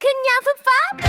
Können ja verfahren.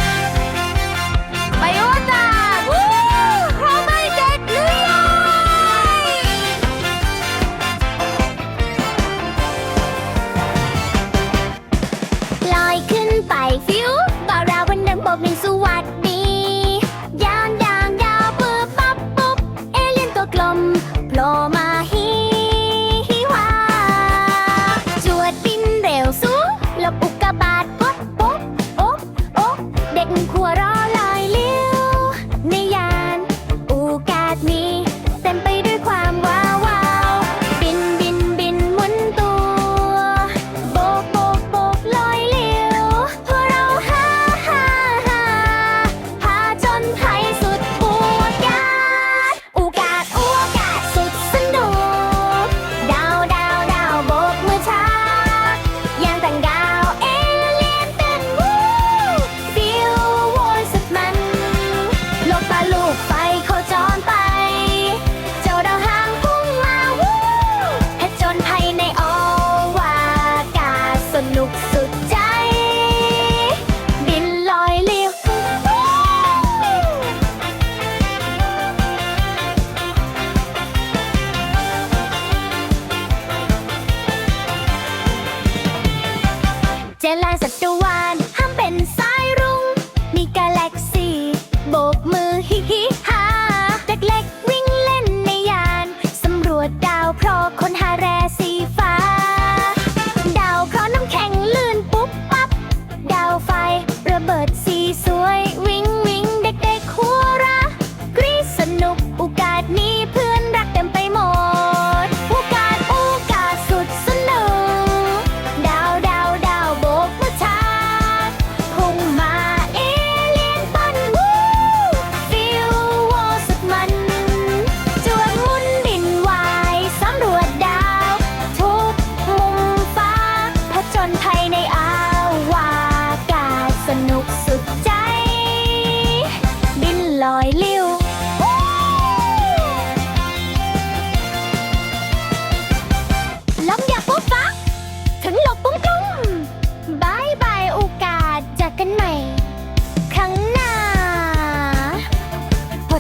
ลาสัตว์วานห้ามเป็นซ้าย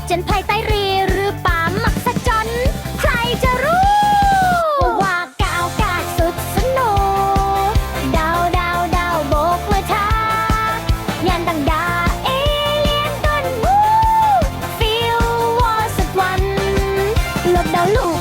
จนภายใต้รีหรือป่ามักสะจน ใครจะรู้ ว่ากาวกาดสุดสนุกดาวดาวดาวโบกมือทายนต่างดาเอเลียนต้นมูฟิลวอสวันลบดาวลูก